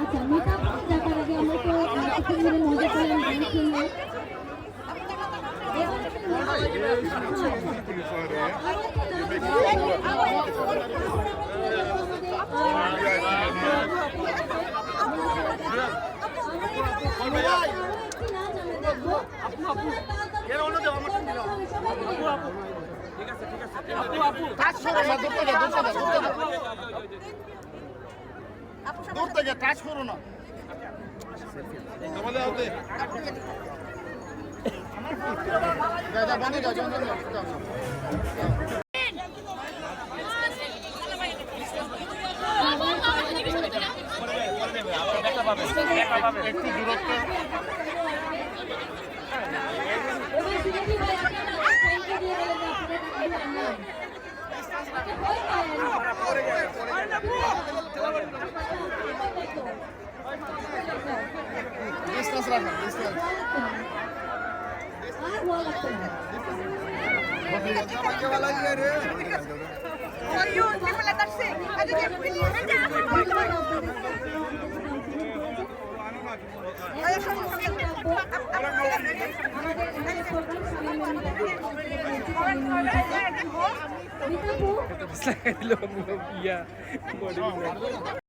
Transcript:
আচ্ছা মেটা পূজা তার আগে আমরা তো ঠিক আছে ঠিক আছে। আপু আপু কাজ সরে না দুটো দুটো দুটো দূর থেকে টাচ করো না। আমাদের হাতে। দাদা বানি দাও একটু দূরত্ব। ডিস্টেন্স রাখো ডিস্টেন্স Sa